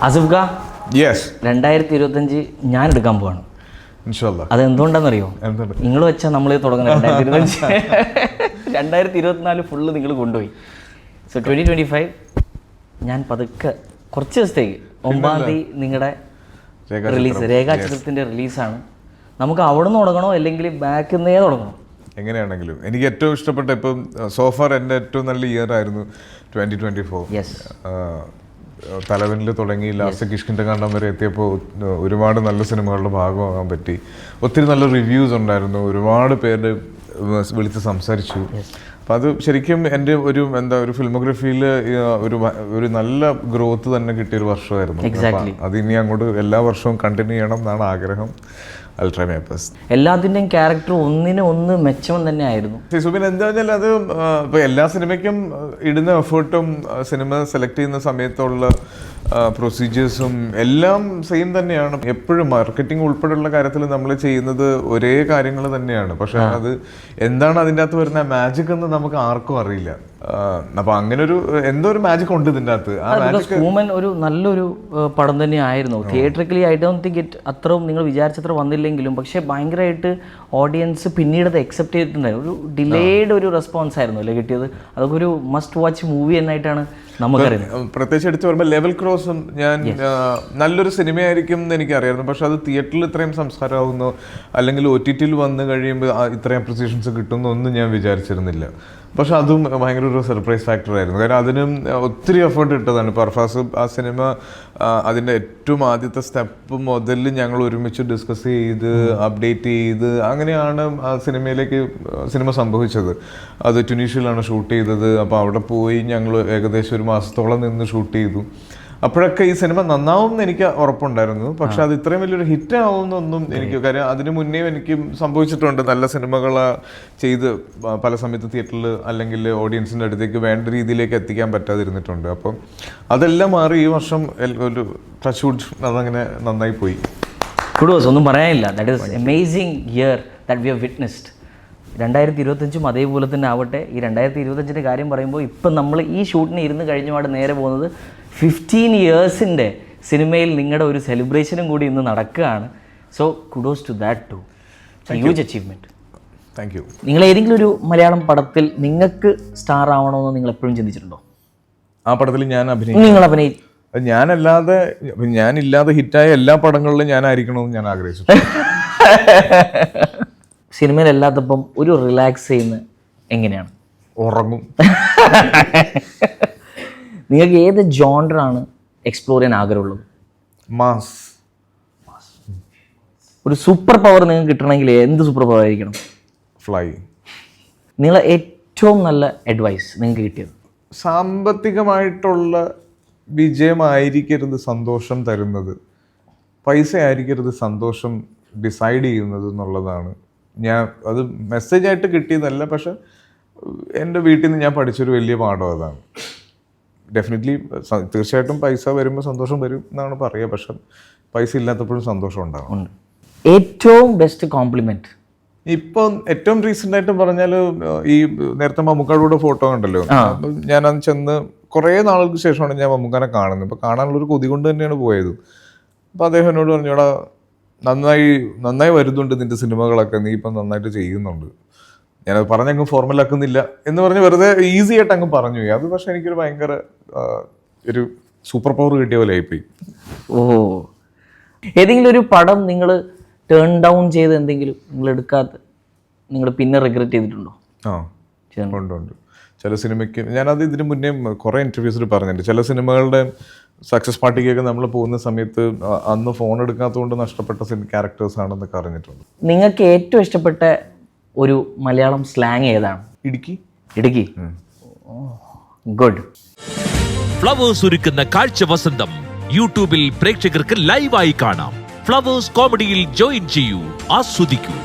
അസുഫ് yes രണ്ടായിരത്തി ഇരുപത്തഞ്ച് ഞാൻ എടുക്കാൻ പോവാണ്. അത് എന്തുകൊണ്ടാണെന്നറിയോ അറിയോ നിങ്ങൾ വെച്ചാൽ നമ്മൾ തുടങ്ങുന്നത് രണ്ടായിരത്തി ഇരുപത്തഞ്ച് രണ്ടായിരത്തി ഇരുപത്തിനാല് ഫുള്ള് നിങ്ങൾ കൊണ്ടുപോയി. സോ ട്വന്റി ട്വന്റി ഫൈവ് ഞാൻ പതുക്കെ കുറച്ച് ദിവസത്തേക്ക് ഒമ്പതാം തീയതി നിങ്ങളുടെ. റിലീസ് രേഖാചിത്രത്തിന്റെ റിലീസാണ് നമുക്ക് അവിടെ നിന്ന് തുടങ്ങണോ അല്ലെങ്കിൽ ബാക്കിൽ നിന്നേ തുടങ്ങണോ? എങ്ങനെയാണെങ്കിലും എനിക്ക് ഏറ്റവും ഇഷ്ടപ്പെട്ട ഇപ്പം സോഫാർ എന്റെ ഏറ്റവും നല്ല ഇയർ ആയിരുന്നു ട്വന്റി ട്വന്റി ഫോർ തലവനിൽ തുടങ്ങി ലാസ്റ്റ് കിഷ്കിന്റെ കണ്ടം വരെ എത്തിയപ്പോൾ ഒരുപാട് നല്ല സിനിമകളുടെ ഭാഗമാകാൻ പറ്റി. ഒത്തിരി നല്ല റിവ്യൂസ് ഉണ്ടായിരുന്നു. ഒരുപാട് പേര് വിളിച്ച് സംസാരിച്ചു. അപ്പം അത് ശരിക്കും എന്റെ ഒരു എന്താ ഒരു ഫിലിമോഗ്രഫിയിൽ ഒരു ഒരു നല്ല ഗ്രോത്ത് തന്നെ കിട്ടിയൊരു വർഷമായിരുന്നു. അത് ഇനി അങ്ങോട്ട് എല്ലാ വർഷവും കണ്ടിന്യൂ ചെയ്യണം എന്നാണ് ആഗ്രഹം. അൾട്രാ മേപ്പേഴ്സ് എല്ലാത്തിന്റെയും ക്യാരക്ടർ ഒന്നിന് ഒന്ന് മെച്ചം തന്നെ ആയിരുന്നു. സുബിൻ എന്താ പറഞ്ഞാൽ അത് ഇപ്പോൾ എല്ലാ സിനിമയ്ക്കും ഇടുന്ന എഫേർട്ടും സിനിമ സെലക്ട് ചെയ്യുന്ന സമയത്തുള്ള പ്രൊസീജിയേഴ്സും എല്ലാം സെയിം തന്നെയാണ്. എപ്പോഴും മാർക്കറ്റിംഗ് ഉൾപ്പെടെയുള്ള കാര്യത്തിൽ നമ്മൾ ചെയ്യുന്നത് ഒരേ കാര്യങ്ങൾ തന്നെയാണ്. പക്ഷെ അത് എന്താണ് അതിന്റെ അകത്ത് വരുന്ന മാജിക് എന്ന് നമുക്ക് ആർക്കും അറിയില്ല. അപ്പൊ അങ്ങനെ ഒരു എന്തോ ഒരു മാജിക് ഉണ്ട് ഇതിന്റെ അകത്ത്. ഹ്യൂമൻ ഒരു നല്ലൊരു പടം തന്നെ ആയിരുന്നു theatrically I don't think it അത്രയും നിങ്ങൾ വിചാരിച്ചത്ര വന്നില്ലെങ്കിലും പക്ഷേ ഭയങ്കരമായിട്ട് ഓഡിയൻസ് പിന്നീട് അത് അക്സെപ്റ്റ് ചെയ്തിട്ടുണ്ടായിരുന്നു. ഒരു ഡിലേഡ് ഒരു റെസ്പോൺസ് ആയിരുന്നു അല്ലേ കിട്ടിയത്? അതൊക്കെ ഒരു മസ്റ്റ് വാച്ച് മൂവി എന്നായിട്ടാണ് പ്രത്യേകിച്ച് എടുത്തു പറയുമ്പോൾ ലെവൽ ക്രോസും ഞാൻ നല്ലൊരു സിനിമയായിരിക്കും എന്ന് എനിക്കറിയായിരുന്നു. പക്ഷെ അത് തിയേറ്ററിൽ ഇത്രയും സംസ്കാരമാകുന്നു അല്ലെങ്കിൽ ഒ ടി ടിയിൽ വന്നു കഴിയുമ്പോൾ ഇത്രയും അപ്രിസിയേഷൻസ് കിട്ടുമെന്നൊന്നും ഞാൻ വിചാരിച്ചിരുന്നില്ല. പക്ഷെ അതും ഭയങ്കര ഒരു സർപ്രൈസ് ഫാക്ടർ ആയിരുന്നു. കാരണം അതിനും ഒത്തിരി എഫേർട്ട് ഇട്ടതാണ് പർഫാസ്. ആ സിനിമ അതിന്റെ ഏറ്റവും ആദ്യത്തെ സ്റ്റെപ്പ് മുതൽ ഞങ്ങൾ ഒരുമിച്ച് ഡിസ്കസ് ചെയ്ത് അപ്ഡേറ്റ് ചെയ്ത് അങ്ങനെയാണ് ആ സിനിമയിലേക്ക് സിനിമ സംഭവിച്ചത്. അത് ട്യൂണീഷ്യയിലാണ് ഷൂട്ട് ചെയ്തത്. അപ്പോൾ അവിടെ പോയി ഞങ്ങൾ ഏകദേശം ഒരു മാസത്തോളം നിന്ന് ഷൂട്ട് ചെയ്തു. അപ്പോഴൊക്കെ ഈ സിനിമ നന്നാവും എന്ന് എനിക്ക് ഉറപ്പുണ്ടായിരുന്നു. പക്ഷെ അത് ഇത്രയും വലിയൊരു ഹിറ്റ് ആവുമെന്നൊന്നും എനിക്ക് കാര്യം അതിന് മുന്നേ എനിക്ക് സംഭവിച്ചിട്ടുണ്ട്. നല്ല സിനിമകൾ ചെയ്ത് പല സമയത്ത് തിയേറ്ററിൽ അല്ലെങ്കിൽ ഓഡിയൻസിന്റെ അടുത്തേക്ക് വേണ്ട രീതിയിലേക്ക് എത്തിക്കാൻ പറ്റാതിരുന്നിട്ടുണ്ട്. അപ്പം അതെല്ലാം മാറി ഈ വർഷം ഒരു ടച്ച് വുഡ് അതങ്ങനെ നന്നായി പോയി. കുഡോസ് ഒന്നും പറയാനില്ല. That is amazing year that we have witnessed രണ്ടായിരത്തി ഇരുപത്തഞ്ചും അതേപോലെ തന്നെ ആവട്ടെ. ഈ രണ്ടായിരത്തി ഇരുപത്തഞ്ചിന്റെ കാര്യം പറയുമ്പോൾ ഇപ്പം നമ്മൾ ഈ ഷൂട്ടിന് ഇരുന്ന് കഴിഞ്ഞപാട് നേരെ പോകുന്നത് ഫിഫ്റ്റീൻ ഇയേഴ്സിന്റെ സിനിമയിൽ നിങ്ങളുടെ ഒരു സെലിബ്രേഷനും കൂടി ഇന്ന് നടക്കുകയാണ്. So kudos to that to huge achievement thank you നിങ്ങൾ ഏതെങ്കിലും ഒരു മലയാളം പടത്തിൽ നിങ്ങൾക്ക് സ്റ്റാർ ആവണമെന്ന് നിങ്ങൾ എപ്പോഴും ചിന്തിച്ചിട്ടുണ്ടോ? ആ പടത്തിൽ ഞാൻ അഭിനയിക്കും നിങ്ങൾ അഭിനയി അത് ഞാനല്ലാതെ ഞാനില്ലാതെ ഹിറ്റായ എല്ലാ പടങ്ങളിലും ഞാനായിരിക്കണമെന്ന് ഞാൻ ആഗ്രഹിച്ചു സിനിമയിലല്ലാത്തപ്പം ഒരു റിലാക്സ് ചെയ്യുന്ന എങ്ങനെയാണ്? ഉറങ്ങും. നിങ്ങൾക്ക് ഏത് ജോണ്ടറാണ് എക്സ്പ്ലോർ ചെയ്യാൻ ആഗ്രഹമുള്ളത്? മാസ് ഒരു സൂപ്പർ പവർ നിങ്ങൾക്ക് കിട്ടണമെങ്കിൽ എന്ത് സൂപ്പർ പവർ ആയിരിക്കണം? ഫ്ലൈ നിങ്ങൾ ഏറ്റവും നല്ല അഡ്വൈസ് നിങ്ങൾക്ക് കിട്ടിയത്? സാമ്പത്തികമായിട്ടുള്ള വിജയമായിരിക്കരുത് സന്തോഷം തരുന്നത്. പൈസ ആയിരിക്കരുത് സന്തോഷം ഡിസൈഡ് ചെയ്യുന്നത് എന്നുള്ളതാണ്. ഞാൻ അത് മെസ്സേജ് ആയിട്ട് കിട്ടിയതല്ല പക്ഷെ എന്റെ വീട്ടിൽ നിന്ന് ഞാൻ പഠിച്ചൊരു വലിയ പാഠം അതാണ്. ഡെഫിനറ്റ്ലി തീർച്ചയായിട്ടും പൈസ വരുമ്പോൾ സന്തോഷം വരും എന്നാണ് പറയുക പക്ഷെ പൈസ ഇല്ലാത്തപ്പോഴും സന്തോഷം ഉണ്ടാകും ഏറ്റവും ബെസ്റ്റ് കോംപ്ലിമെന്റ് ഇപ്പം ഏറ്റവും റീസെന്റ് ആയിട്ട് പറഞ്ഞാൽ ഈ നേരത്തെ മമ്മൂക്കാടൂടെ ഫോട്ടോ ഉണ്ടല്ലോ ഞാൻ അന്ന് ചെന്ന് കുറേ നാളുകൾക്ക് ശേഷമാണ് ഞാൻ മമ്മൂക്കാനെ കാണുന്നത്. അപ്പോൾ കാണാനുള്ളൊരു കൊതി കൊണ്ട് തന്നെയാണ് പോയത്. അപ്പോൾ അദ്ദേഹം എന്നോട് പറഞ്ഞു എടാ നന്നായി നന്നായി വരുന്നുണ്ട് നിന്റെ സിനിമകളൊക്കെ നീ ഇപ്പം നന്നായിട്ട് ചെയ്യുന്നുണ്ട്. ഞാനത് പറഞ്ഞങ്ങ് ഫോർമലാക്കുന്നില്ല എന്ന് പറഞ്ഞ് വെറുതെ ഈസി ആയിട്ട് അങ്ങ് പറഞ്ഞു. അത് പക്ഷെ എനിക്കൊരു ഭയങ്കര ഒരു സൂപ്പർ പവർ കിട്ടിയ പോലെ ആയിപ്പോയി. ഓ. ഏതെങ്കിലും ഒരു പടം നിങ്ങൾ ടേൺ ഡൗൺ ചെയ്ത് എന്തെങ്കിലും നിങ്ങൾ എടുക്കാത്ത നിങ്ങൾ പിന്നെ റിഗ്രറ്റ് ചെയ്തിട്ടുണ്ടോ? ആ? ഉണ്ട് ഉണ്ട്. ചില സിനിമയ്ക്ക് ഞാനത് ഇതിന് മുന്നേ കുറേ ഇന്റർവ്യൂസിൽ പറഞ്ഞിട്ടുണ്ട്. ചില സിനിമകളുടെ സക്സസ് പാർട്ടിക്കൊക്കെ നമ്മൾ പോകുന്ന സമയത്ത് അന്ന് ഫോൺ എടുക്കാത്തതുകൊണ്ട് നഷ്ടപ്പെട്ട ക്യാരക്ടേഴ്സ് ആണെന്നൊക്കെ അറിഞ്ഞിട്ടുണ്ട്. നിങ്ങൾക്ക് ഏറ്റവും ഇഷ്ടപ്പെട്ട ഒരു മലയാളം സ്ലാങ് ഏതാണ്? ഇടുക്കി. ഇടുക്കി. ഗുഡ് ഫ്ലവേഴ്സ് ഒരുക്കുന്ന കാഴ്ച വസന്തം യൂട്യൂബിൽ പ്രേക്ഷകർക്ക് ലൈവായി കാണാം. ഫ്ലവേഴ്സ് കോമഡിയിൽ ജോയിൻ ചെയ്യൂ ആസ്വദിക്കൂ.